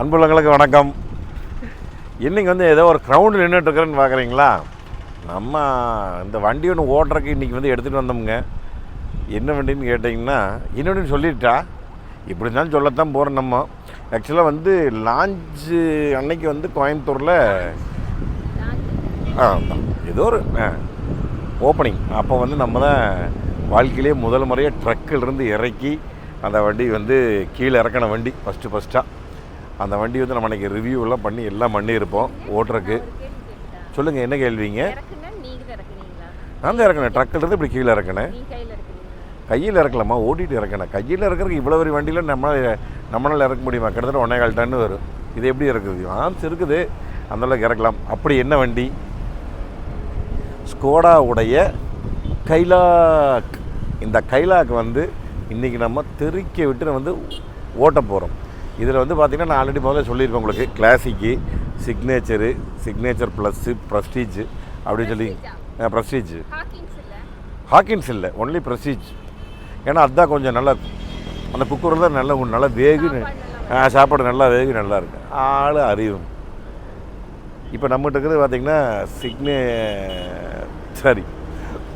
அன்புள்ளங்களுக்கு வணக்கம். இன்றைக்கி வந்து ஏதோ ஒரு க்ரௌண்டு நின்றுட்டுருக்குறேன்னு பார்க்குறீங்களா நம்ம இந்த வண்டி ஒன்று ஓட்டுறக்கு இன்றைக்கி வந்து எடுத்துகிட்டு வந்தோமுங்க. என்ன வண்டின்னு கேட்டிங்கன்னா இன்னொன்று சொல்லிட்டா? இப்படி இருந்தாலும் சொல்லத்தான் போகிறோம் நம்ம. ஆக்சுவலாக வந்து லான்ச்சு அன்னைக்கு வந்து கோயம்புத்தூரில் ஆ ஏதோ ஒரு ஓப்பனிங் அப்போ வந்து நம்ம தான் வாழ்க்கையிலே முதல் முறையாக ட்ரக்கிலிருந்து இறக்கி அந்த வண்டி வந்து கீழே இறக்கின வண்டி ஃபஸ்ட்டு ஃபஸ்ட்டாக அந்த வண்டி வந்து நம்ம அன்றைக்கி ரிவ்யூலாம் பண்ணி எல்லாம் பண்ணியிருப்போம். ஓட்டுறக்கு. சொல்லுங்கள் என்ன கேள்விங்க நான் தான் இறக்கினேன் ட்ரக்கில் இருந்து இப்படி கீழே இறக்கினேன். கையில இறக்கலாமா ஓட்டிகிட்டு இறக்கினேன். கையில் இறக்குறதுக்கு இவ்வளோ பெரிய வண்டியில் நம்ம நம்மளால் இறக்க முடியுமா? கிட்டத்தட்ட ஒன்றே கால் டன்னு வரும். இது எப்படி இறக்குது ஆன்ஸ் இருக்குது. அந்த அளவுக்கு இறக்கலாம். அப்படி என்ன வண்டி? ஸ்கோடா உடைய கைலாக் இந்த கைலாக் வந்து இன்றைக்கி நம்ம தெறிக்க விட்டு நம்ம வந்து ஓட்ட போகிறோம் இதில் வந்து பார்த்திங்கன்னா நான் ஆல்ரெடி முதல்ல சொல்லியிருப்பேன் உங்களுக்கு. Classic signature signature plus Prestige அப்படின்னு சொல்லி. ப்ரஸ்டீஜ் ஹாக்கின்ஸ் இல்லை? ஒன்லி ப்ரெஸ்டீஜ் ஏன்னா அதுதான் கொஞ்சம் நல்லா அந்த குக்கரில் தான் நல்ல நல்லா வேகு சாப்பாடு நல்லா வேகு நல்லா இருக்கு ஆள் அறிவும். இப்போ நம்மகிட்ட இருக்கிறது பார்த்தீங்கன்னா சிக்னே சாரி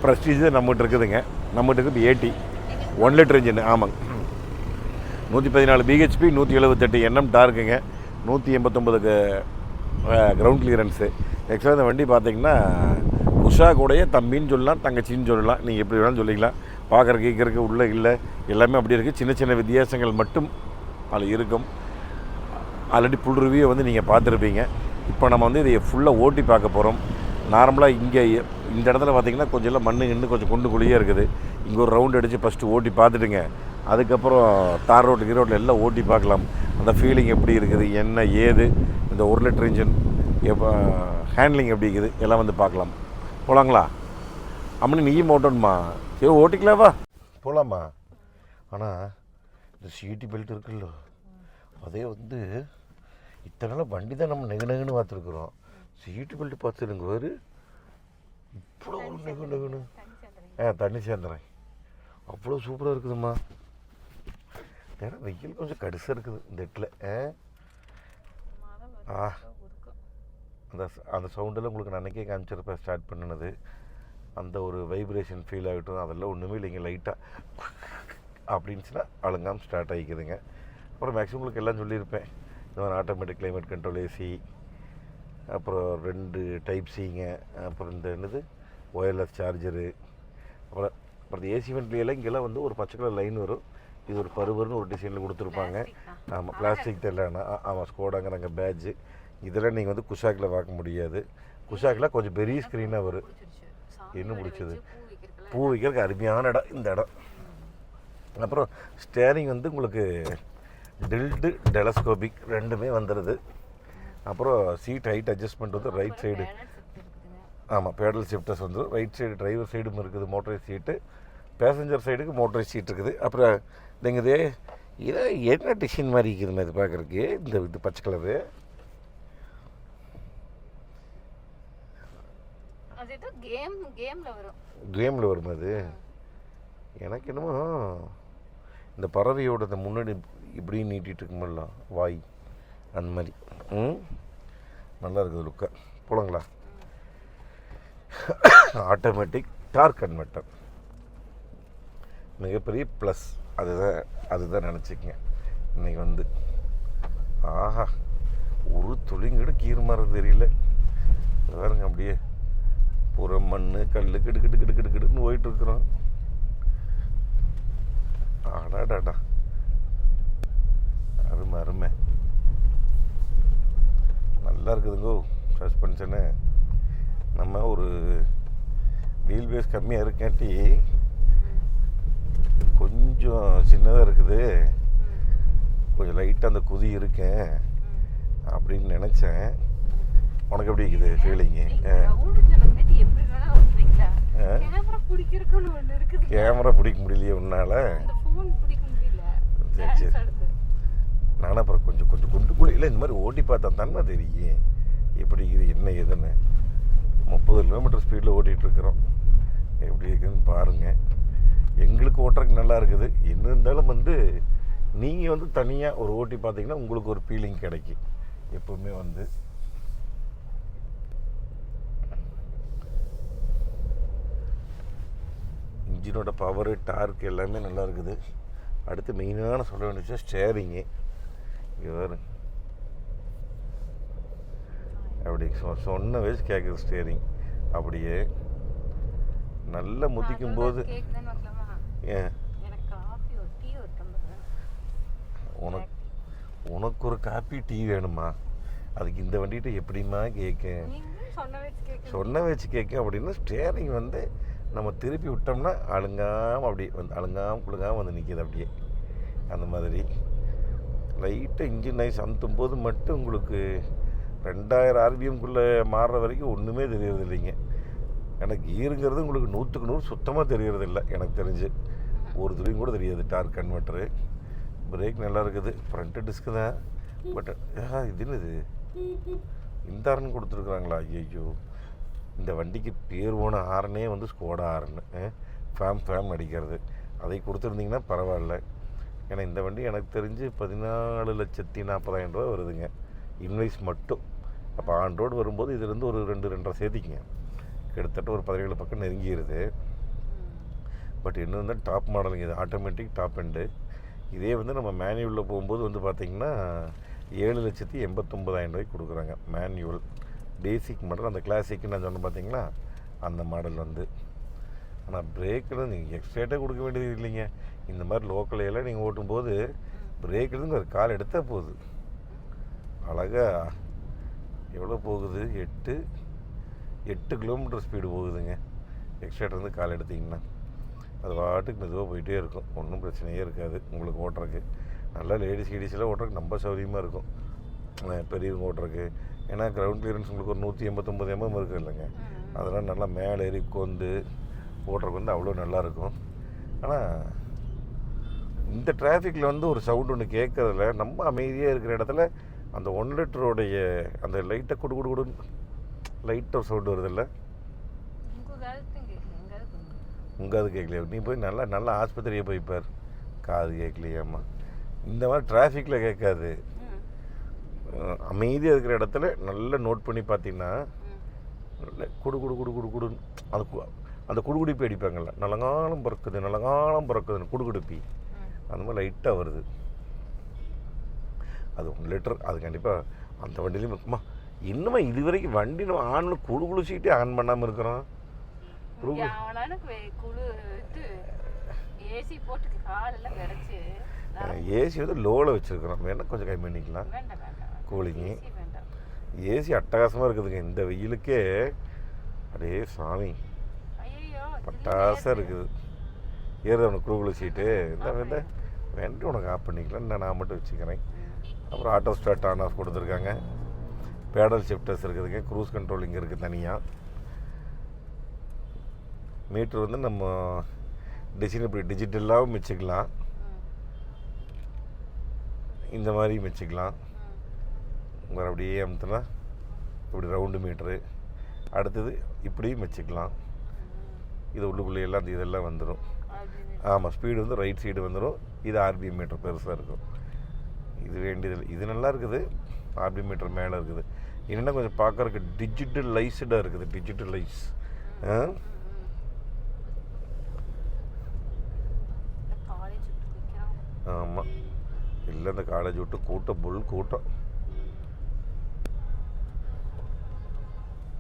ப்ரெஸ்டீஜ் நம்மகிட்ட இருக்குதுங்க. நம்மகிட்ட இருக்குது ஏடி ஒன் லிட்டர் இன்ஜின் ஆமாங்க. நூற்றி பதினாலு பிஹெச்பி நூற்றி எழுபத்தெட்டு எண்ணம் டார்க்குங்க. நூற்றி எண்பத்தொம்பதுக்கு கிரவுண்ட் கிளியரன்ஸு ஆக்சுவலாக இந்த வண்டி பார்த்தீங்கன்னா உஷா கூடயே தம்பின்னு சொல்லலாம் தங்கச்சின்னு சொல்லலாம். நீங்கள் எப்படி வேணாலும் சொல்லிக்கலாம். பார்க்குற கேட்குறக்கு உள்ளே இல்லை. எல்லாமே அப்படி இருக்குது சின்ன சின்ன வித்தியாசங்கள் மட்டும் அதில் இருக்கும். ஆல்ரெடி புல்ருவியை ரிவ்யூ வந்து நீங்கள் பார்த்துருப்பீங்க. இப்போ நம்ம வந்து இதை ஃபுல்லாக ஓட்டி பார்க்க போகிறோம் நார்மலாக இங்கே இந்த இடத்துல பார்த்தீங்கன்னா கொஞ்சம் எல்லாம் மண்ணு இன்னும் கொஞ்சம் குண்டு குழியாக இருக்குது. இங்கே ஒரு ரவுண்ட் அடித்து ஃபஸ்ட்டு ஓட்டி பார்த்துட்டுங்க. அதுக்கப்புறம் தார் ரோட்டு கீரோட்டில் எல்லாம் ஓட்டி பார்க்கலாம். அந்த ஃபீலிங் எப்படி இருக்குது என்ன ஏது இந்த ஒரு லிட்டர் இன்ஜின் எப்போ ஹேண்ட்லிங் எப்படி இருக்குது எல்லாம் வந்து பார்க்கலாம். போகலாங்களா அம்மனி நீயும் ஓட்டணுமா? சரி ஓட்டிக்கலாவா? போகலாமா ஆனால் இந்த சீட்டு பெல்ட் இருக்குல்ல அதே வந்து இத்தனை நாள் வண்டி தான் நம்ம நெகு நெகுன்னு பார்த்துருக்குறோம். சீட்டு பெல்ட் பார்த்துருங்க வேறு. இவ்வளோ ஒரு நெகு நெகுன்னு. ஆ தண்ணி சேர்ந்துறேன். அவ்வளோ சூப்பராக இருக்குதும்மா. ஏன்னா வெயில் கொஞ்சம் கடுசாக இருக்குது இந்த இடத்துல ஆ? அந்த அந்த சவுண்டெல்லாம் உங்களுக்கு நான் அன்றைக்கே காமிச்சிருப்பேன் ஸ்டார்ட் பண்ணினது. அந்த ஒரு வைப்ரேஷன் ஃபீல் ஆகட்டும் அதெல்லாம் ஒன்றுமே இல்லைங்க லைட்டாக அப்படின்னுச்சுன்னா அழுங்காமல் ஸ்டார்ட் ஆகிக்குதுங்க அப்புறம் மேக்ஸிமம் உங்களுக்கு எல்லாம் சொல்லியிருப்பேன். இந்த மாதிரி ஆட்டோமேட்டிக் கிளைமேட் கண்ட்ரோல் ஏசி அப்புறம் ரெண்டு டைப் சிங்க அப்புறம் இந்த என்னது ஒயர்லெஸ் சார்ஜரு அப்புறம் அப்புறம் ஏசி வெண்ட்லியெல்லாம் இங்கெல்லாம் வந்து ஒரு பச்சை கலர் லைன் வரும். இது ஒரு பருவர்னு ஒரு டிசைனில் கொடுத்துருப்பாங்க. ஆமாம் பிளாஸ்டிக் தெரியலண்ணா. ஆமாம் ஸ்கோடாங்கிறாங்க பேட்ஜு இதெல்லாம் நீங்கள் வந்து குஷாக்கில் பார்க்க முடியாது. குஷாக்கில் கொஞ்சம் பெரிய ஸ்க்ரீனாக வரும் என்ன பிடிச்சது பூ வைக்கிறதுக்கு அருமையான இடம் இந்த இடம். அப்புறம் ஸ்டேரிங் வந்து உங்களுக்கு டில்டு டெலஸ்கோபிக் ரெண்டுமே வந்துடுது அப்புறம் சீட் ஹைட் அட்ஜஸ்ட்மெண்ட் வந்து ரைட் சைடு ஆமாம் பேடல் ஷிஃப்டர்ஸ் வந்து ரைட் சைடு டிரைவர் சைடும் இருக்குது மோட்டரைஸ் சீட்டு பேசஞ்சர் சைடுக்கு மோட்டரைஸ் சீட் இருக்குது. அப்புறம் இதுங்க இது என்ன டிசைன் மாதிரி இருக்குதுமா இது பார்க்குறதுக்கு? இந்த இது பச்சை கலரு. கேம் கேம்ல வரும். கேமில் வருமா அது. எனக்கு என்னமோ இந்த பறவையோட இந்த முன்னாடி இப்படி நீட்டிட்டு இருக்குமில்ல வாய் அந்த மாதிரி. ம்? நல்லா இருக்குது லுக்கா போலங்களா? ஆட்டோமேட்டிக் டார்க் கன்வெர்ட்டர் மிகப்பெரிய ப்ளஸ் அதுதான் அதுதான் நினச்சிக்கங்க. இன்னைக்கு வந்து ஆஹா ஒரு துளிங்கூட கீர் மரம் தெரியல. பாருங்க அப்படியே பூரா மண் கல் கிடு கிடு கிடு கிடு கிடுன்னு போயிட்டு இருக்கிறோம். ஆடாடாடா அருமை அருமை. நல்லா இருக்குதுங்கோ சஸ்பென்ஷனு. நம்ம ஒரு வீல் பேஸ் கம்மியாக இருக்காட்டி கொஞ்சம் சின்னதாக இருக்குது. கொஞ்சம் லைட்டாக அந்த குதி இருக்கேன். அப்படின்னு நினச்சேன். உனக்கு எப்படி இருக்குது ஃபீலிங்கு? கேமரா பிடிக்க முடியலையே உன்னால். சரி, சரி. நானும் அப்புறம் கொஞ்சம் கொஞ்சம் குண்டு குழியில் இந்த மாதிரி ஓட்டி பார்த்தா தானே தெரியும். எப்படி இது என்ன ஏதுன்னு. முப்பது கிலோமீட்டர் ஸ்பீடில் ஓட்டிகிட்டு இருக்கிறோம். எப்படி இருக்குதுன்னு பாருங்கள் எங்களுக்கு ஓட்டுறதுக்கு நல்லா இருக்குது. என்ன இருந்தாலும் வந்து நீங்கள் வந்து தனியாக ஒரு ஓட்டி பார்த்தீங்கன்னா உங்களுக்கு ஒரு ஃபீலிங் கிடைக்கும். எப்பவுமே வந்து. இன்ஜினோட பவரு டார்க் எல்லாமே நல்லா இருக்குது. அடுத்து மெயினான சொல்ல வேண்டிய விஷயம் ஸ்டேரிங்கு இவர் அப்படி சொ- சொன்ன வயசு கேட்குது ஸ்டேரிங் அப்படியே நல்லா முதிக்கும் போது ஏன். உனக்கு உனக்கு ஒரு காப்பி டீ வேணுமா? அதுக்கு இந்த வண்டிகிட்ட எப்படிம்மா கேட்க நீங்களும் சொன்ன வச்சு கேட்க சொன்ன வச்சு கேட்க அப்படின்னா ஸ்டேரிங் வந்து நம்ம திருப்பி விட்டோம்னா அழுங்காமல் அப்படி வந்து அழுங்காமல் குழுங்காமல் வந்து நிற்கிது அப்படியே. அந்த மாதிரி. லைட்டாக இன்ஜின் நைஸ் அமுத்தும் போது மட்டும் உங்களுக்கு ரெண்டாயிரம் ஆர்பிஎம்குள்ளே மாறுற வரைக்கும் ஒன்றுமே தெரியறது இல்லைங்க எனக்கு கீருங்கிறது உங்களுக்கு நூற்றுக்கு நூறு சுத்தமாக தெரியறது இல்லை எனக்கு தெரிஞ்சு. ஒரு துளியும் கூட தெரியாது டார்க் கன்வெர்ட்டரு பிரேக் நல்லா இருக்குது ஃப்ரண்ட்டு டிஸ்க்கு தான். பட் இது இந்த ஹார்ன் கொடுத்துருக்குறாங்களா? ஐயோ இந்த வண்டிக்கு பேர் போன ஹார்னே வந்து ஸ்கோடா ஹார்னு ஃபேம் ஃபேம் அடிக்கிறது. அதை கொடுத்துருந்தீங்கன்னா பரவாயில்ல. ஏன்னா இந்த வண்டி எனக்கு தெரிஞ்சு பதினாலு லட்சத்தி நாற்பதாயிரம் ரூபா வருதுங்க. இன்வைஸ் மட்டும். அப்போ ஆன் ரோடு வரும்போது இதுலேருந்து ஒரு ரெண்டு ரெண்டரை சேர்த்திங்க கிட்டத்தட்ட ஒரு பதினேழு பக்கம் நெருங்கிடுது பட் என்னன்னா டாப் மாடலுங்க இது ஆட்டோமேட்டிக் டாப் எண்டு. இதே வந்து நம்ம மேனுவலில் போகும்போது வந்து பார்த்திங்கன்னா ஏழு லட்சத்தி எண்பத்தொம்பதாயிரம் ரூபாய்க்கு கொடுக்குறாங்க மேனுவல். பேசிக் மாடல் அந்த கிளாசிக்னு நான் சொன்னேன் பார்த்தீங்களா அந்த மாடல் வந்து. ஆனால் பிரேக்கில் நீங்கள் எக்ஸ்ட்ரேட்டே கொடுக்க வேண்டியது இல்லைங்க. இந்த மாதிரி லோக்கல் எல்லாம் நீங்கள் ஓட்டும்போது பிரேக்கிலிருந்து ஒரு கால் எடுத்தால் போகுது அழகா. எவ்வளோ போகுது? எட்டு எட்டு கிலோமீட்டர் ஸ்பீடு போகுதுங்க. எக்ஸ்ட்ரேட்டர் வந்து கால் எடுத்தீங்கன்னா அது பாட்டுக்கு மெதுவாக போயிட்டே இருக்கும். ஒன்றும் பிரச்சனையே இருக்காது உங்களுக்கு ஓட்டுறக்கு நல்லா லேடிஸ் கீடிஸ்லாம் ஓட்டுறதுக்கு ரொம்ப சௌகரியமாக இருக்கும். பெரியவங்க ஓட்டுறக்கு ஏன்னா கிரவுண்ட் கிளியரன்ஸ் உங்களுக்கு ஒரு நூற்றி எண்பத்தொம்பது எம்எம் இருக்குது இல்லைங்க. அதெல்லாம் நல்லா மேலே ஏறி கொந்து ஓட்டுறதுக்கு வந்து அவ்வளோ நல்லாயிருக்கும் ஆனால் இந்த டிராஃபிக்கில் வந்து ஒரு சவுண்ட் ஒன்று கேட்கறதுல நம்ம அமைதியாக இருக்கிற இடத்துல அந்த ஒன் லிட்டருடைய அந்த லைட்டை குடு குடு குடுன்னு லைட்டாக சவுண்டு வருதில்ல? உங்கள் அது கேட்கலையா நீ போய் நல்லா நல்ல ஆஸ்பத்திரியை போய் பார். காது கேட்கலையாம்மா இந்த மாதிரி டிராஃபிக்கில் கேட்காது அமைதியாக இருக்கிற இடத்துல நல்லா நோட் பண்ணி பார்த்தீங்கன்னா நல்ல குடு குடு குடு குடு குடுன்னு அந்த குடுகுடிப்பி அடிப்பாங்கல்ல. நலங்காலம் பிறக்குது நலங்காலம் பிறக்குதுன்னு குடுகுடுப்பி. அந்த மாதிரி லைட்டாக வருது. அது ஒன் லிட்டர் அது கண்டிப்பாக அந்த வண்டிலையும் இருக்குமா? இன்னுமா இது வரைக்கும் வண்டி நம்ம ஆனில் குழு குளிச்சிக்கிட்டே ஆன் பண்ணாமல் இருக்கிறோம். ஏசி வந்து லோவில் வச்சுருக்கிறோம். வேணால் கொஞ்சம் கம்மி பண்ணிக்கலாம். கூலிங்கு ஏசி அட்டகாசமாக இருக்குதுங்க. இந்த வெயிலுக்கே அடே சாமி. பட்டாசாக இருக்குது. ஏறுது உனக்கு குழுகுழு சீட்டு இந்த வேண்ட வேண்டி உனக்கு ஆஃப் பண்ணிக்கலாம். நான் நான் மட்டும் வச்சுக்கிறேன். அப்புறம் ஆட்டோ ஸ்டார்ட் ஆன் ஆஃப் கொடுத்துருக்காங்க. பேடல் ஷிஃப்டர்ஸ் இருக்குதுங்க க்ரூஸ் கண்ட்ரோலிங் இருக்குது தனியாக மீட்ரு வந்து நம்ம டிசைன் இப்படி டிஜிட்டலாகவும் வச்சுக்கலாம். இந்த மாதிரியும் வச்சுக்கலாம். வேறு அப்படியே அமுத்துனா இப்படி ரவுண்டு மீட்ரு அடுத்தது இப்படியும் வச்சுக்கலாம். இது உள்ளுக்குள்ளே எல்லாம் அந்த இதெல்லாம் வந்துடும் ஆமாம் ஸ்பீடு வந்து ரைட் சைடு வந்துடும் இது ஆர்பிஎம் மீட்டர் பெருசாக இருக்கும். இது வேண்டியதில்லை இது நல்லா இருக்குது. ஆர்பிஎம் மீட்டர் மேலே இருக்குது. என்னென்னா கொஞ்சம் பார்க்குறக்கு டிஜிட்டலைஸ்டாக இருக்குது டிஜிட்டலைஸ் ஆமாம் இல்லை இந்த காலேஜ் விட்டு கூட்டம் புல் கூட்டம்.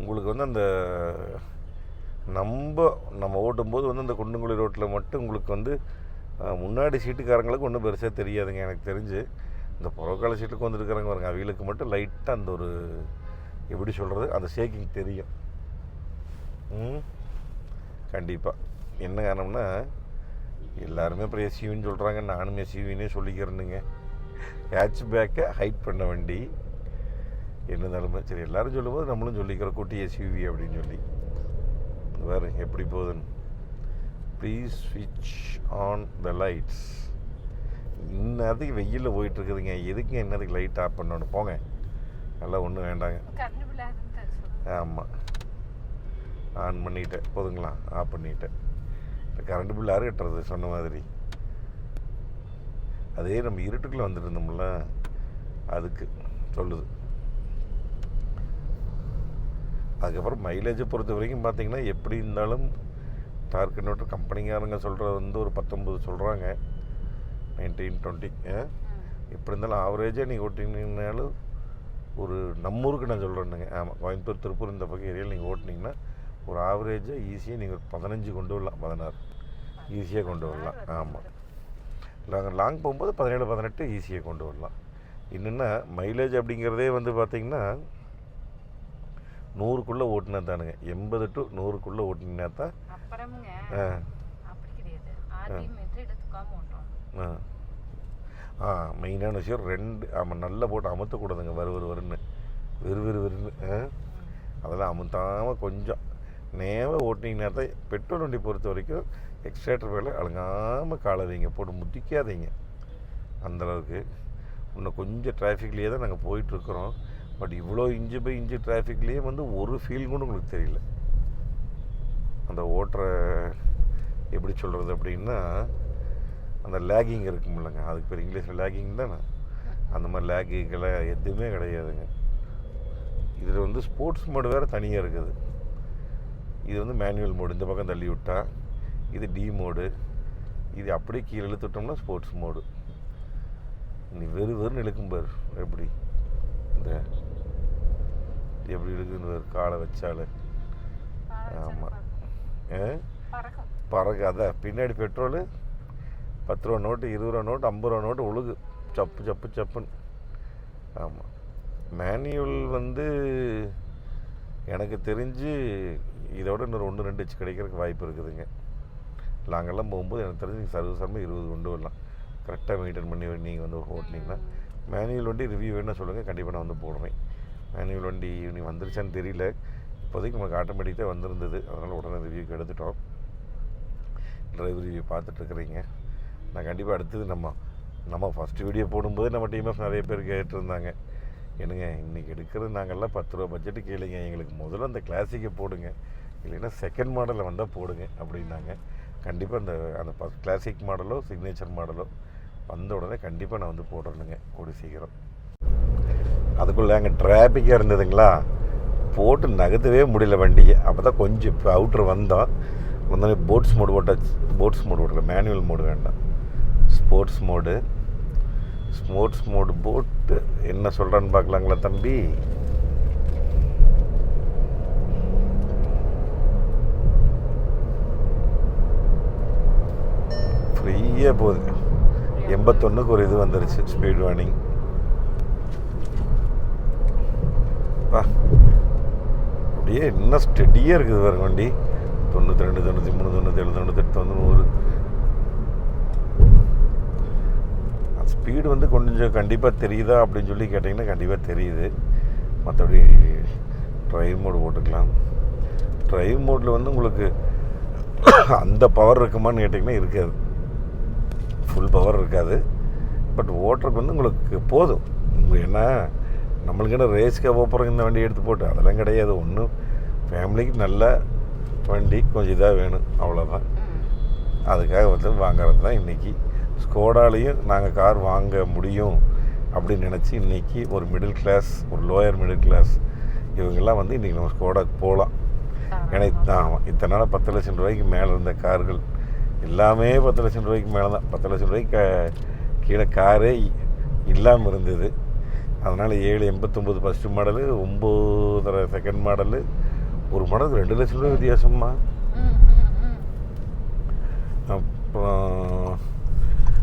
உங்களுக்கு வந்து அந்த நம்ம நம்ம ஓட்டும்போது வந்து அந்த குண்டுங்குழி ரோட்டில் மட்டும் உங்களுக்கு வந்து முன்னாடி சீட்டுக்காரங்களுக்கு ஒன்றும் பெருசாக தெரியாதுங்க எனக்கு தெரிஞ்சு. இந்த புறக்கால சீட்டுக்கு வந்துருக்காங்க பாருங்க அவங்களுக்கு மட்டும் லைட்டாக அந்த ஒரு எப்படி சொல்கிறது அந்த ஷேக்கிங் தெரியும். ம்? கண்டிப்பாக என்ன காரணம்னா எல்லாருமே அப்புறம் எஸ்யூவின்னு சொல்கிறாங்க நானும் எஸ்யூவினே சொல்லிக்கிறேனுங்க. ஹேட்ச் பேக்கை ஹைட் பண்ண வண்டி. என்ன நிலமை சரி எல்லாரும் சொல்லும்போது நம்மளும் சொல்லிக்கிறோம் குட்டி எஸ்யூவி அப்படின்னு சொல்லி. வேறு எப்படி போகுதுன்னு. ப்ளீஸ் ஸ்விட்ச் ஆன் த லைட்ஸ் இன்னத்துக்கு வெயிலில் போயிட்டுருக்குதுங்க. எதுக்கு என்னதுக்கு லைட் ஆஃப் பண்ணணும்? போங்க. நல்லா ஒன்றும் வேண்டாங்க. ஆமாம் ஆன் பண்ணிட்டேன். போதுங்களா? ஆஃப் பண்ணிட்டேன். கரண்ட் பில் யார் கட்டுறது சொன்ன மாதிரி. அதே நம்ம இருட்டுக்குள்ளே வந்துட்டு இருந்தோம்ல. அதுக்கு சொல்லுது. அதுக்கப்புறம் மைலேஜை பொறுத்த வரைக்கும் பார்த்தீங்கன்னா எப்படி இருந்தாலும் டார்க் இன்வெர்டர் கம்பெனிக்காரங்க சொல்கிறது வந்து ஒரு பத்தொம்பது சொல்கிறாங்க நைன்டீன் டுவெண்ட்டி எப்படி இருந்தாலும் ஆவரேஜாக நீங்கள் ஓட்டினீங்கனாலும் ஒரு நம்ம ஊருக்கு நான் சொல்கிறேனுங்க ஆமாம் கோயம்புத்தூர் திருப்பூர் இந்த பக்கம் ஏரியாவில் நீங்கள் ஓட்டினீங்கன்னா ஒரு ஆவரேஜாக ஈஸியாக நீங்கள் ஒரு பதினஞ்சு கொண்டு வரலாம் பதினாறு. ஈஸியாக கொண்டு வரலாம் ஆமாம் நாங்கள் லாங் போகும்போது பதினேழு பதினெட்டு ஈஸியாக கொண்டு வரலாம். இன்னுன்னா மைலேஜ் அப்படிங்கிறதே வந்து பார்த்திங்கன்னா நூறுக்குள்ளே ஓட்டினா தானுங்க. எண்பது டு நூறுக்குள்ளே ஓட்டினா தான் அப்புறமுங்க ஆ அப்படி கிடையாது ஆர்டிஎம் எடுத்துக்காம ஓட்டுறோம் ஆ. ஆ மெயினான விஷயம் ரெண்டு ஆமாம் நல்லா போட்டு அமுத்தக்கூடாதுங்க வரு வரு வருன்னு வெறு வெறு வெறுன்னு ஆ. அதெல்லாம் அமுத்தாமல் கொஞ்சம். நேராக ஓட்டினீங்கன்னா தான் பெட்ரோல் வண்டி பொறுத்த வரைக்கும் எக்ஸ்ட்ரேட்டர் வேலை அழுங்காமல் காலவீங்க போட்டு முத்திக்காதீங்க. அந்தளவுக்கு இன்னும் கொஞ்சம் டிராஃபிக்லேயே தான் நாங்கள் போயிட்டுருக்குறோம். பட் இவ்வளோ இன்ச்சு பை இன்ச்சு டிராஃபிக்லேயே வந்து ஒரு ஃபீல் கூட உங்களுக்கு தெரியல. அந்த ஓட்டுற எப்படி சொல்கிறது அப்படின்னா அந்த லேகிங் இருக்குமில்லங்க அதுக்கு பேர் இங்கிலீஷில் லேகிங் தானே? அந்த மாதிரி லேகிங்களை எதுவுமே கிடையாதுங்க. இதில் வந்து ஸ்போர்ட்ஸ் மோடு வேறு தனியாக இருக்குது. இது வந்து மேனுவல் மோடு இந்த பக்கம் தள்ளி விட்டா இது டி மோடு இது அப்படியே கீழே இழுத்துட்டோம்னா ஸ்போர்ட்ஸ் மோடு நீ வெறு வெறுன்னு இழுக்கும் பாரு. எப்படி? இந்த எப்படி இழுக்குன்னு பாரு. காலை வச்சாலே. ஆமாம் பறக்க அதான் பின்னாடி பெட்ரோலு பத்து ரூபா நோட்டு இருபது ரூபா நோட்டு ஐம்பது ரூபா நோட்டு ஒழுகு. சப்பு சப்பு சப்புன்னு. ஆமாம் மேனுவல் வந்து எனக்கு தெரிஞ்சு இதோட இன்னொரு ஒன்று ரெண்டு வச்சு கிடைக்கிறதுக்கு வாய்ப்பு இருக்குதுங்க. நாங்கள்லாம் போகும்போது எனக்கு தெரிஞ்சு சர்வசாரமாக இருபது கொண்டு வரலாம். கரெக்டாக மெயின்டைன் பண்ணி நீங்கள் வந்து ஓட்டினீங்கன்னா மேனுவல் வண்டி ரிவ்யூ வேணால் சொல்லுங்கள் கண்டிப்பாக நான் வந்து போடுறேன். மேனுவல் வண்டி நீ வந்துருச்சான்னு தெரியல. இப்போதைக்கு நமக்கு ஆட்டோமேட்டிக்காக வந்திருந்தது. அதனால் உடனே ரிவ்யூக்கு எடுத்துட்டோம். டிரைவர் ரிவ்யூ பார்த்துட்ருக்குறீங்க நான் கண்டிப்பாக அடுத்தது நம்ம நம்ம ஃபஸ்ட்டு வீடியோ போடும்போது நம்ம டிஎம்எஃப் நிறைய பேர் கேட்டிருந்தாங்க. என்னங்க இன்றைக்கி எடுக்கிறது நாங்கள்லாம் பத்து ரூபா பட்ஜெட்டு கேளுங்க எங்களுக்கு முதல்ல அந்த கிளாசிக்கை போடுங்க. இல்லைன்னா செகண்ட் மாடலில் வந்தால் போடுங்க அப்படின்னாங்க. கண்டிப்பாக அந்த அந்த ஃபஸ்ட் கிளாசிக் மாடலோ சிக்னேச்சர் மாடலோ வந்த உடனே கண்டிப்பாக நான் வந்து போடுறேனுங்க கூடி சீக்கிரம். அதுக்குள்ளே அங்கே டிராஃபிக்காக இருந்ததுங்களா? போட்டு நகர்த்தவே முடியல வண்டியை. அப்போ தான் கொஞ்சம் இப்போ அவுட்ரு வந்தோம் வந்தோடனே போட்ஸ் மோடு போட்டாச்சு. போட்ஸ் மோடு போடல மேனுவல் மோடு வேண்டாம். Sports mode. ஸ்போர்ட்ஸ் மோடு போட்டு என்ன சொல்கிறான்னு பார்க்கலாங்களா தம்பி? ஃப்ரீயாக போகுது. எண்பத்தொன்னுக்கு ஒரு இது வந்துருச்சு ஸ்பீட் வார்னிங் பா அப்படியே இன்னும் ஸ்டெடியாக இருக்குது வேறு வண்டி. தொண்ணூற்றி ரெண்டு தொண்ணூற்றி மூணு தொண்ணூற்றி தொண்ணூத்தெட்டு தொண்ணூறு ஸ்பீடு வந்து கொஞ்சம் கண்டிப்பாக தெரியுதா அப்படின்னு சொல்லி கேட்டிங்கன்னா கண்டிப்பாக தெரியுது. மற்றபடி ட்ரைவ் மோடு போட்டுக்கலாம். ட்ரைவ் மோடில் வந்து உங்களுக்கு அந்த பவர் இருக்குமான்னு கேட்டிங்கன்னா இருக்காது. ஃபுல் பவர் இருக்காது. பட் ஓட்டுறதுக்கு வந்து உங்களுக்கு போதும். உங்களுக்கு என்ன நம்மளுக்கு என்ன ரேஸ்க்காக போகிறோங்க இந்த வண்டி எடுத்து போட்டு அதெல்லாம் கிடையாது. ஒன்றும் ஃபேமிலிக்கு நல்ல வண்டி கொஞ்சம் இதாக வேணும். அவ்வளோதான் அதுக்காக வந்து வாங்குறது தான் இன்றைக்கி ஸ்கோடாலையும் நாங்கள் கார் வாங்க முடியும் அப்படின்னு நினச்சி இன்றைக்கி ஒரு மிடில் கிளாஸ் ஒரு லோயர் மிடில் கிளாஸ் இவங்கெல்லாம் வந்து இன்றைக்கி நம்ம ஸ்கோடாக்கு போகலாம். ஏன்னா ஆமாம் இத்தனை நாள் பத்து லட்சம் ரூபாய்க்கு மேலே இருந்த கார்கள் எல்லாமே பத்து லட்சம் ரூபாய்க்கு மேலே தான் பத்து லட்சம் ரூபாய்க்கு கீழே காரே இல்லாமல் இருந்தது. அதனால் ஏழு எண்பத்தொம்போது ஃபஸ்ட்டு மாடலு ஒம்போதரை செகண்ட் மாடலு ஒரு மாடலுக்கு ரெண்டு லட்சம் ரூபாய் வித்தியாசம்மா. ம், ம், ம். அப்புறம்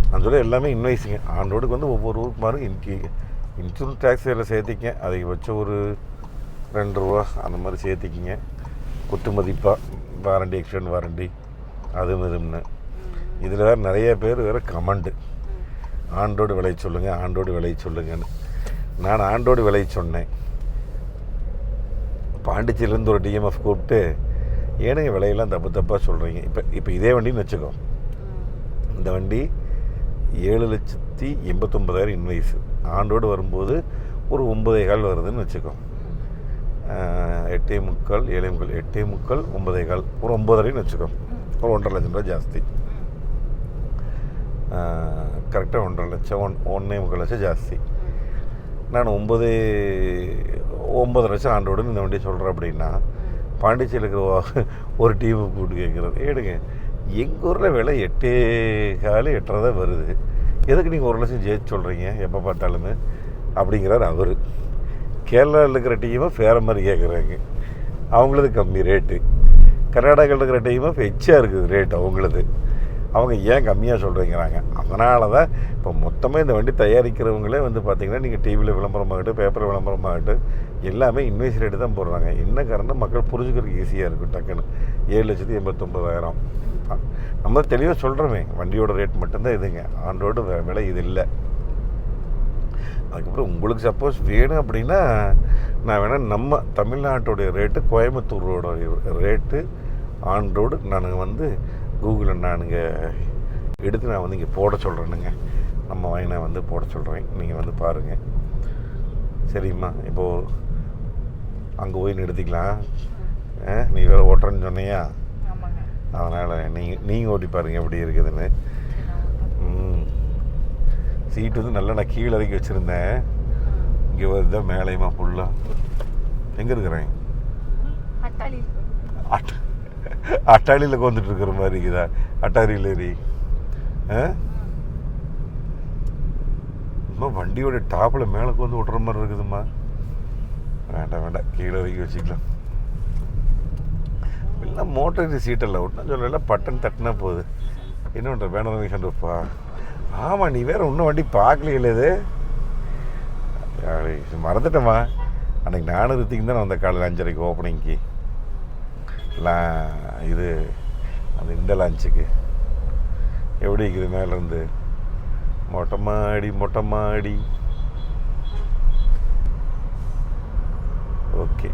நான் சொல்ல எல்லாமே இன்வைஸுங்க ஆண்ட்ரோடுக்கு வந்து ஒவ்வொரு ஊருக்கு மாதிரி இன்கி இன்சூரன்ஸ் டேக்ஸ் இதில் சேர்த்திக்க அதை வச்ச ஒரு ரெண்டு ரூபா அந்த மாதிரி சேர்த்திக்கிங்க. குத்து மதிப்பாக வாரண்டி எக்ஸ்டெண்ட் வாரண்டி அது இதுன்னு. இதில் வேறு நிறைய பேர் வேறு கமெண்டு ஆண்டோடு விலை சொல்லுங்கள் ஆண்டோடு விலை சொல்லுங்கன்னு. நான் ஆண்டோடு விலை சொன்னேன். பாண்டிச்சேரியிலேருந்து ஒரு டிஎம்எஃப் கூப்பிட்டு ஏனுங்க விலையெல்லாம் தப்பு தப்பாக சொல்கிறீங்க இப்போ இப்போ இதே வண்டின்னு வச்சுக்கோ. இந்த வண்டி ஏழு லட்சத்தி எண்பத்தொம்பதாயிரம் இன்வைஸ் ஆண்டோடு வரும்போது ஒரு ஒன்பதே கால் வருதுன்னு வச்சுக்கோ. எட்டே முக்கால் ஏழே முக்கால் எட்டே முக்கால் ஒன்பதே கால் ஒரு ஒம்பதரைன்னு வச்சுக்கோ. ஒரு ஒன்றரை லட்சம் ரூபா ஜாஸ்தி. கரெக்டாக ஒன்றரை லட்சம் ஒன் ஒன்றே முக்கால் லட்சம் ஜாஸ்தி. நான் ஒம்பது ஒம்பது லட்சம் ஆண்டோடுன்னு இந்த வண்டியை சொல்கிறேன் அப்படின்னா பாண்டிச்சேரியில் இருக்கிற ஒரு டீமை கூப்பிட்டு கேட்குறது ஏடுங்க எங்கள் ஊரில் விலை எட்டே காலு எட்டரை தான் வருது. எதுக்கு நீங்கள் ஒரு லட்சம் ஜெயிச்சு சொல்கிறீங்க எப்போ பார்த்தாலுமே. அப்படிங்கிறார் அவர். கேரளாவில் இருக்கிற டீமை வேறு மாதிரி கேட்குறாங்க அவங்களது கம்மி ரேட்டு கர்நாடகாவில் இருக்கிற டீமை ஃபெச்சாக இருக்குது ரேட் அவங்களது. அவங்க ஏன் கம்மியாக சொல்கிறீங்கிறாங்க அதனால தான் இப்போ மொத்தமாக இந்த வண்டி தயாரிக்கிறவங்களே வந்து பார்த்திங்கன்னா நீங்கள் டிவியில் விளம்பரமாகட்டும் பேப்பர் விளம்பரமாகட்டும் எல்லாமே இன்வெஸ்ட் ரேட்டு தான் போடுறாங்க. என்ன காரணம்? மக்கள் புரிஞ்சுக்கிறதுக்கு ஈஸியாக இருக்கும் டக்குன்னு. ஏழு லட்சத்தி எண்பத்தொம்பதாயிரம் நம்ம தெளிவாக சொல்கிறோமே வண்டியோட ரேட் மட்டும்தான் இதுங்க. ஆண்டோட வி- விலை இது இல்லை. அதுக்கப்புறம் உங்களுக்கு சப்போஸ் வேணும் அப்படின்னா நான் வேணால் நம்ம தமிழ்நாட்டுடைய ரேட்டு கோயம்புத்தூரோட ரேட்டு ஆன் ரோடு நான் வந்து கூகுளில் நானுங்க எடுத்து நான் வந்து இங்கே போட சொல்கிறேனுங்க நம்ம வாங்கி நான் வந்து போட சொல்கிறேன் நீங்கள் வந்து பாருங்கள் சரிம்மா இப்போது அங்கே போய் நிறுத்திக்கலாம். ஆ, நீ வேறு ஓட்டுறேன்னு சொன்னியா? அதனால் நீங்கள் நீங்கள் ஓட்டி பாருங்கள் எப்படி இருக்குதுன்னு. சீட்டு வந்து நல்லா நான் கீழே இறக்கி வச்சுருந்தேன். இங்கே வருதா மேலேயுமா ஃபுல்லாக எங்கே இருக்கிறேன்? அட்டாளி. அட்ட அட்டாளியில் கொண்டுட்டு இருக்கிற மாதிரி இருக்குதா? அட்டாரியில் ஏறி ஆ? வண்டியோட டாப்பில் மேலே வந்து விட்ற மாதிரி இருக்குதும்மா. வேண்டாம் வேண்டாம். கீழே இறக்கி வச்சுக்கலாம். இல்லை மோட்டர் சீட்டில் ஒன்றும் சொல்லல பட்டன் தட்டினா போகுது. என்ன பண்ணுற பேனர் கண்டுப்பா ஆமாம் நீ வேறு இன்னும் வண்டி பார்க்கலையில இது. மறந்துட்டேம்மா. அன்றைக்கி நானும் ரித்திக்கு தான் வந்த காலையில் அஞ்சரைக்கு ஓப்பனிங்க்கு லா இது அந்த இந்த லான்ச்சுக்கு எப்படி இருக்குது மேலேருந்து மொட்டை மாடி மொட்டை மாடி. ஓகே.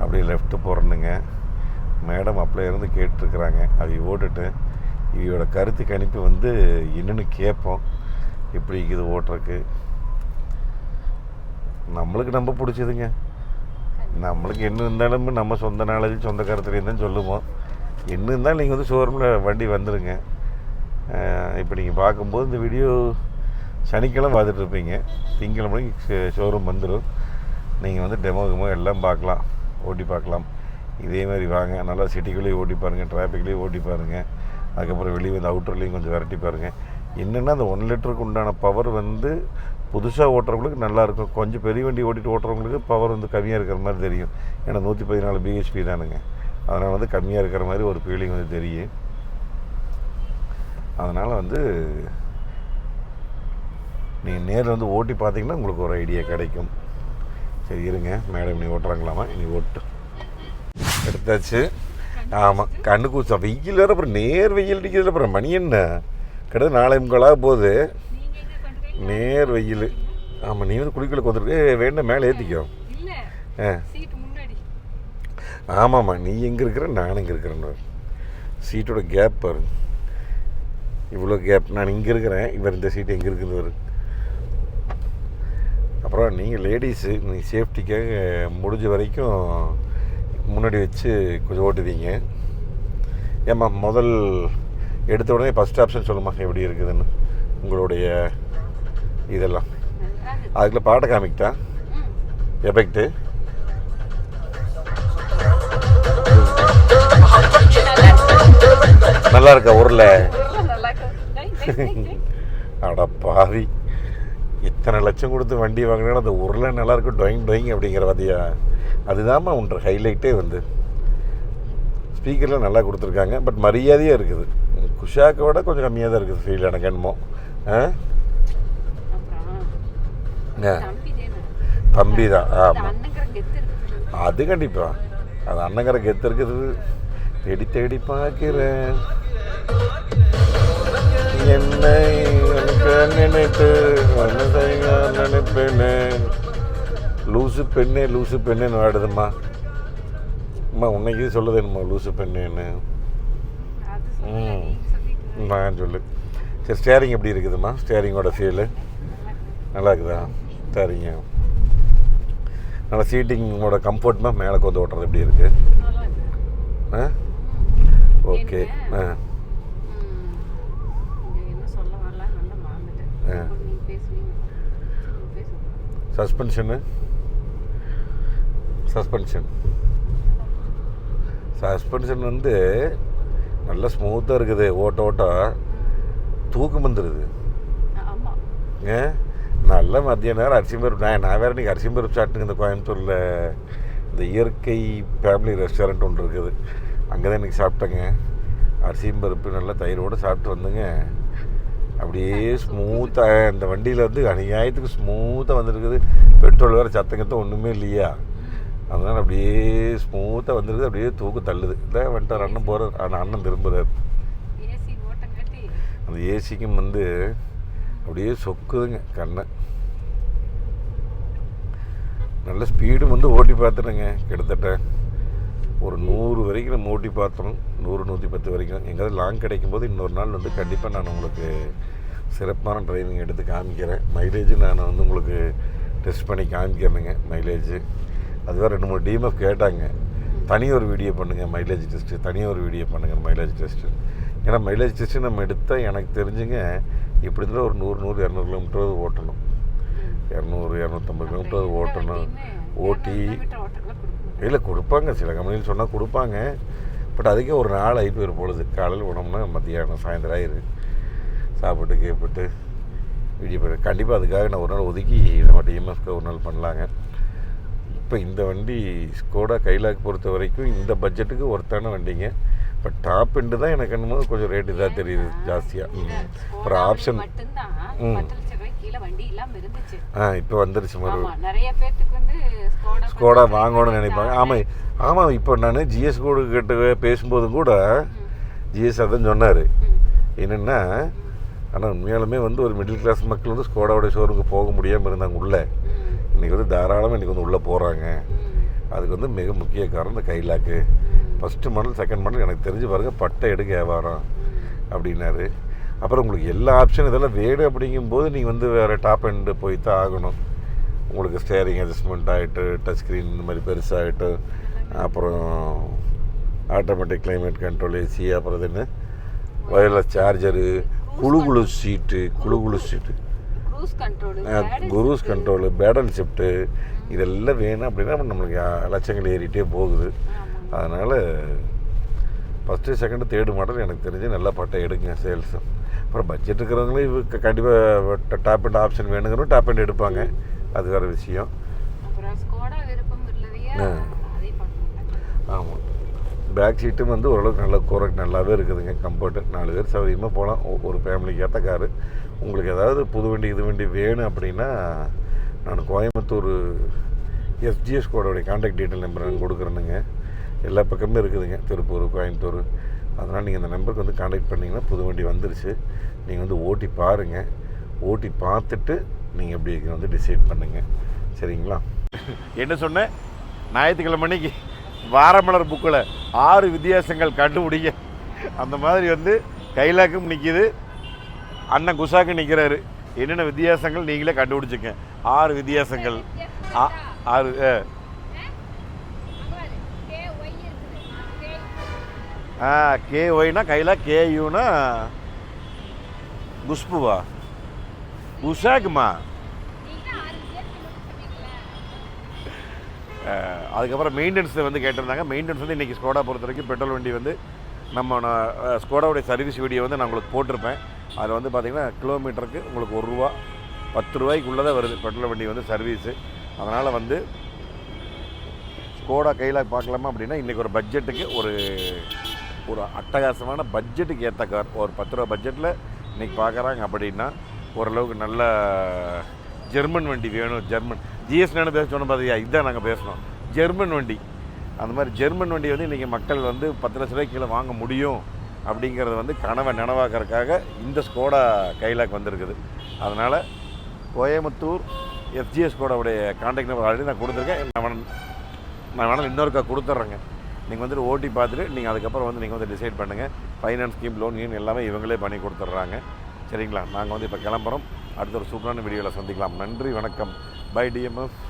அப்படியே லெஃப்ட்டு போகிறேனுங்க மேடம் அப்படியே இருந்து கேட்டிருக்கிறாங்க. அவை ஓட்டுட்டு இவையோட கருத்து கணிப்பு வந்து என்னென்னு கேட்போம் எப்படி இருக்குது ஓட்டுறக்கு நம்மளுக்கு நம்ம பிடிச்சதுங்க. நம்மளுக்கு என்ன இருந்தாலும் நம்ம சொந்த நாலேஜ் சொந்த கருத்துலேயும் தான் சொல்லுவோம். என்ன இருந்தாலும் நீங்கள் வந்து ஷோரூமில் வண்டி வந்துடுங்க இப்போ நீங்கள் பார்க்கும்போது இந்த வீடியோ சனிக்கிழமை பார்த்துட்டு இருப்பீங்க. திங்கக்கிழமைக்கு ஷோரூம் வந்துடும் நீங்கள் வந்து டெமோ கெமோ எல்லாம் பார்க்கலாம். ஓட்டி பார்க்கலாம். இதே மாதிரி வாங்க. நல்லா சிட்டிக்குள்ளேயே ஓட்டி பாருங்கள் டிராஃபிக்லேயே ஓட்டி பாருங்கள் அதுக்கப்புறம் வெளியே வந்து அவுட்டர்லேயும் கொஞ்சம் விரட்டி பாருங்கள் என்னென்னா அந்த ஒன் லிட்டருக்கு உண்டான பவர் வந்து புதுசாக ஓட்டுறவங்களுக்கு நல்லாயிருக்கும் கொஞ்சம் பெரிய வண்டி ஓட்டிட்டு ஓட்டுறவங்களுக்கு பவர் வந்து கம்மியாக இருக்கிற மாதிரி தெரியும். ஏன்னா நூற்றி பதினாலு பிஹெச்பி தானுங்க. அதனால் வந்து கம்மியாக இருக்கிற மாதிரி ஒரு ஃபீலிங் வந்து தெரியும். அதனால் வந்து நீங்கள் நேரில் வந்து ஓட்டி பார்த்தீங்கன்னா உங்களுக்கு ஒரு ஐடியா கிடைக்கும். சரி இருங்க. மேடம் நீ ஓட்டுறாங்களாமா? நீ ஓட்டு. எடுத்தாச்சு. ஆமாம் கண்ணு கூச்சா வெயில் வேறு அப்புறம் நேர் வெயில் அடிக்கிறதுல அப்புறம். மணி என்ன? கிட்டத்தட்ட நாளை முக்காலாக போகுது. நேர் வெயில். ஆமாம் நீ வந்து குளிக்கல கொத்துருக்கு வேண்டாம் மேலே ஏற்றிக்கோ ஆ. ஆமாம்மா நீ எங்கே இருக்கிற? நான் இங்கே இருக்கிறேன்னு சீட்டோட கேப் பாரு. இவ்வளோ கேப் நான் இங்கே இருக்கிறேன். இவர் இந்த சீட் எங்கே இருக்குது பாரு. அப்புறம் நீங்கள் லேடிஸு நீங்கள் சேஃப்டிக்காக முடிஞ்ச வரைக்கும் முன்னாடி வச்சு கொஞ்சம் ஓட்டுவீங்க. ஏம்மா முதல் எடுத்த உடனே ஃபஸ்ட் ஆப்ஷன் சொல்லுமா எப்படி இருக்குதுன்னு. உங்களுடைய இதெல்லாம். அதுக்குள்ள பாட்டை காமிக்கிட்டா? எஃபெக்ட்டு நல்லா இருக்கா ஊரில் அட பாவி. இத்தனை லட்சம் கொடுத்து வண்டி வாங்கினா அந்த உருளை நல்லா இருக்கும். டொயிங் டொயிங் அப்படிங்கிற பார்த்தியா அதுதாம்மா ஒன்ற ஹைலைட்டே வந்து. ஸ்பீக்கர்லாம் நல்லா கொடுத்துருக்காங்க பட் மரியாதையாக இருக்குது. குஷாக்கை விட கொஞ்சம் கம்மியாக தான் இருக்குது ஃபீல் எனக்கு என்னமோ. ஆ? தம்பி தானே. ஆமாம். அது கண்டிப்பாக அது அண்ணங்கிற கெத்து இருக்குது. தேடி தேடி பார்க்கிறேன். என்னை நினைத்து நினைப்பேனே. லூசு பெண்ணே லூசு பெண்ணேன்னு வாடுதும்மா அம்மா உன்னைக்கு சொல்லுது என்னம்மா லூசு பெண்ணேன்னு. ம். நான் சொல்லு. சரி ஸ்டேரிங் எப்படி இருக்குதும்மா? ஸ்டேரிங்கோட ஃபீலு நல்லா இருக்குதா? சரிங்க நல்லா சீட்டிங்கோட கம்ஃபர்ட்மா மேலே கொண்டு ஓட்டுறது எப்படி இருக்குது. ஆ? ஓகே ஆ. ம். இங்க என்ன சொல்ல ஆ. நீங்க பேசுவீங்க நீங்க பேசுங்க சஸ்பென்ஷனு சஸ்பென்ஷன் சஸ்பென்ஷன் வந்து நல்ல ஸ்மூத்தாக இருக்குது. ஓட்ட ஓட்டம் தூக்கம் வந்துடுது ஏ? நல்ல மதிய நேரம் அரிசி பருப்பு நான் நான் வேறு இன்றைக்கி அரிசி பருப்பு சாப்பிட்டுங்க இந்த கோயம்புத்தூரில் இந்த இயற்கை ஃபேமிலி ரெஸ்டாரண்ட் ஒன்று இருக்குது. அங்கே தான் இன்றைக்கி சாப்பிட்டேங்க. அரிசி பருப்பு நல்லா தயிரோடு சாப்பிட்டு வந்துங்க. அப்படியே ஸ்மூத்தாக இந்த வண்டியில் வந்து அநியாயத்துக்கு ஸ்மூத்தாக வந்துருக்குது. பெட்ரோல் வேறு சத்தங்கத்த ஒன்றுமே இல்லையா? அதனால் அப்படியே ஸ்மூத்தாக வந்துருக்குது அப்படியே தூக்கு தள்ளுது. இல்லை வந்துட்டார் அண்ணன் போகிறார் ஆனால் அண்ணன் கட்டி. அந்த ஏசிக்கும் வந்து அப்படியே சொக்குதுங்க கண்ணை. நல்ல ஸ்பீடும் வந்து ஓட்டி பார்த்துட்டேங்க கிட்டத்தட்ட ஒரு நூறு வரைக்கும் நம்ம ஓட்டி பார்த்தோம். நூறு நூற்றி பத்து வரைக்கும். எங்கேயாவது லாங் கிடைக்கும் போது இன்னொரு நாள் வந்து கண்டிப்பாக நான் உங்களுக்கு சிறப்பான டிரைவிங் எடுத்து காமிக்கிறேன். மைலேஜ் நான் வந்து உங்களுக்கு டெஸ்ட் பண்ணி காமிக்கிறேனுங்க மைலேஜ் அதுவே ரெண்டு மூணு டிஎம்எஃப் கேட்டாங்க. தனி ஒரு வீடியோ பண்ணுங்கள் மைலேஜ் டெஸ்ட்டு தனியாக ஒரு வீடியோ பண்ணுங்கள் மைலேஜ் டெஸ்ட்டு ஏன்னா மைலேஜ் டெஸ்ட்டு நம்ம எடுத்தால் எனக்கு தெரிஞ்சுங்க இப்படி இருந்தால் ஒரு நூறு நூறு இரநூறு கிலோமீட்டர் ஓட்டணும். இரநூறு இரநூத்தம்பது கிலோமீட்டர் ஓட்டணும். ஓட்டி இல்லை கொடுப்பாங்க. சில கம்பெனியில் சொன்னால் கொடுப்பாங்க. பட் அதுக்கே ஒரு நாள் ஆகி பொழுது காலையில் போனோம்னா மத்தியானம் சாயந்தரம் ஆயிரு. சாப்பிட்டு கேப்பிட்டு வீடியோ பண்ண கண்டிப்பாக அதுக்காக நான் ஒரு நாள் ஒதுக்கி நம்ம டிஎம்எஃப்க்கு ஒரு நாள் பண்ணலாங்க. இப்போ இந்த வண்டி ஸ்கோடா கைலாக் பொறுத்த வரைக்கும் இந்த பட்ஜெட்டுக்கு ஒருத்தான வண்டிங்க. பட் டாப் எண்டு தான் எனக்கு என்னமோ கொஞ்சம் ரேட் இதாக தெரியுது ஜாஸ்தியாக அப்புறம் ஆப்ஷன் ம். ஆ இப்போ வந்துருச்சு மறு ஆமா நிறைய பேர்த்துக்கு வந்து ஸ்கோடா வாங்கணும்னு நினைப்பாங்க. ஆமாம் ஆமாம் இப்போ நான் ஜிஎஸ் கோடு கிட்ட பேசும்போதும் கூட ஜிஎஸ் அதான் சொன்னார். என்னென்னா ஆனால் உண்மையாலுமே வந்து ஒரு மிடில் கிளாஸ் மக்கள் வந்து ஸ்கோடாவோட ஷோரூமுக்கு போக முடியாமல் இருந்தாங்க உள்ளே. இன்றைக்கி வந்து தாராளமாக இன்றைக்கி வந்து உள்ளே போகிறாங்க அதுக்கு வந்து மிக முக்கிய காரணம் இந்த கைலாக்கு ஃபஸ்ட்டு மாடல் செகண்ட் மாடல் எனக்கு தெரிஞ்சு பாருங்கள் பட்டை எடுக்க வியாபாரம் அப்படின்னாரு. அப்புறம் உங்களுக்கு எல்லா ஆப்ஷன் இதெல்லாம் வேணும் அப்படிங்கும்போது நீங்கள் வந்து வேறு டாப் எண்டு போய் தான் ஆகணும். உங்களுக்கு ஸ்டேரிங் அட்ஜஸ்ட்மெண்ட் ஆகிட்டு டச் ஸ்க்ரீன் இந்த மாதிரி பெருசாகிட்டு அப்புறம் ஆட்டோமேட்டிக் கிளைமேட் கண்ட்ரோல் ஏசி அப்புறம் இது என்ன? வயர்லெஸ் சார்ஜரு குழு குழு சீட்டு குழு குழு seat cruise control paddle shift இதெல்லாம் வேணும் அப்படின்னா நம்மளுக்கு லட்சங்கள் ஏறிட்டே போகுது. அதனால் ஃபஸ்ட்டு செகண்டு தேர்டு மாடல் எனக்கு தெரிஞ்சு நல்லா பட்டை எடுங்க சேல்ஸு அப்புறம் பட்ஜெட் இருக்கிறவங்களே கண்டிப்பாக டாப் அண்ட் ஆப்ஷன் வேணுங்கிறோம் டாப் அண்ட் எடுப்பாங்க. அது வேறு விஷயம். ஆமாம் பேக் சீட்டும் வந்து ஓரளவுக்கு நல்லா குறைக்கு நல்லாவே இருக்குதுங்க. கம்ஃபர்ட்டு நாலு பேர் சௌகரியமாக போகலாம். ஒரு ஃபேமிலிக்கு ஏற்ற காரு உங்களுக்கு ஏதாவது புது வண்டி இது வண்டி வேணும் அப்படின்னா நான் கோயம்புத்தூர் எஸ்ஜிஎஸ் கோடோடைய காண்டாக்ட் டீட்டெயில் நம்பர் நான் கொடுக்குறேனுங்க. எல்லா பக்கமும் இருக்குதுங்க திருப்பூர் கோயம்புத்தூர். அதனால் நீங்கள் இந்த நம்பருக்கு வந்து காண்டாக்ட் பண்ணிங்கன்னா புது வண்டி வந்துருச்சு. நீங்கள் வந்து ஓட்டி பாருங்கள் ஓட்டி பார்த்துட்டு நீங்கள் எப்படி வந்து டிசைட் பண்ணுங்கள் சரிங்களா? என்ன சொன்னேன்? ஞாயிற்றுக்கிழமை மணிக்கு வாரமலர் புக்கில் ஆறு வித்தியாசங்கள் கண்டுபிடிங்க. அந்த மாதிரி வந்து கைலாக்கும் நிற்கிது அண்ணன் குசாக்கு நிற்கிறாரு என்னென்ன வித்தியாசங்கள் நீங்களே கண்டுபிடிச்சிங்க ஆறு வித்தியாசங்கள். ஆ- ஆறு ஆ. கே ஒய்னா கைலா கேயூனா குஷ்புவா? குஷாக்குமா? அதுக்கப்புறம் மெயின்டெனன்ஸ் வந்து கேட்டிருந்தாங்க. மெயின்டெனன்ஸ் வந்து இன்றைக்கி ஸ்கோடா பொறுத்த வரைக்கும் பெட்ரோல் வண்டி வந்து நம்ம ஸ்கோடாவுடைய சர்வீஸ் வீடியோ வந்து நான் உங்களுக்கு போட்டிருப்பேன். அதில் வந்து பார்த்திங்கன்னா கிலோமீட்டருக்கு உங்களுக்கு ஒரு ரூபா பத்து ரூபாய்க்குள்ளே தான் வருது. பெட்ரோல் வண்டி வந்து சர்வீஸு அதனால் வந்து ஸ்கோடா கையில் பார்க்கலாமா அப்படின்னா இன்றைக்கி ஒரு பட்ஜெட்டுக்கு ஒரு ஒரு அட்டகாசமான பட்ஜெட்டுக்கு ஏற்ற கார் ஒரு பத்து ரூபா பட்ஜெட்டில் இன்றைக்கி பார்க்குறாங்க அப்படின்னா ஓரளவுக்கு நல்ல ஜெர்மன் வண்டி வேணும். ஜெர்மன் ஜிஎஸ்டின்னு பேச சொன்ன பார்த்தியா இதுதான் நாங்கள் பேசணும். ஜெர்மன் வண்டி. அந்த மாதிரி ஜெர்மன் வண்டி வந்து இன்றைக்கி மக்கள் வந்து பத்து லட்ச ரூபாய்க்கு கீழே வாங்க முடியும். அப்படிங்கிறது வந்து கனவை நனவாக்கறதுக்காக இந்த ஸ்கோடா கைலாக் வந்திருக்குது. அதனால் கோயம்புத்தூர் எஃப்ஜிஎஸ் ஸ்கோடாவுடைய கான்டாக்ட் நம்பர் ஆல்ரெடி நான் கொடுத்துருக்கேன். நான் நான் வேணாலும் இன்னொருக்கா கொடுத்துட்றேங்க நீங்கள் வந்துட்டு ஓட்டி பார்த்துட்டு நீங்கள் அதுக்கப்புறம் வந்து நீங்கள் வந்து டிசைட் பண்ணுங்கள் ஃபைனான்ஸ் ஸ்கீம் லோன் கீன் எல்லாமே இவங்களே பண்ணி கொடுத்துட்றாங்க. சரிங்களா? நாங்கள் வந்து இப்போ கிளம்புறோம். அடுத்த ஒரு சூப்பரான வீடியோவில் சந்திக்கலாம். நன்றி வணக்கம். By TMF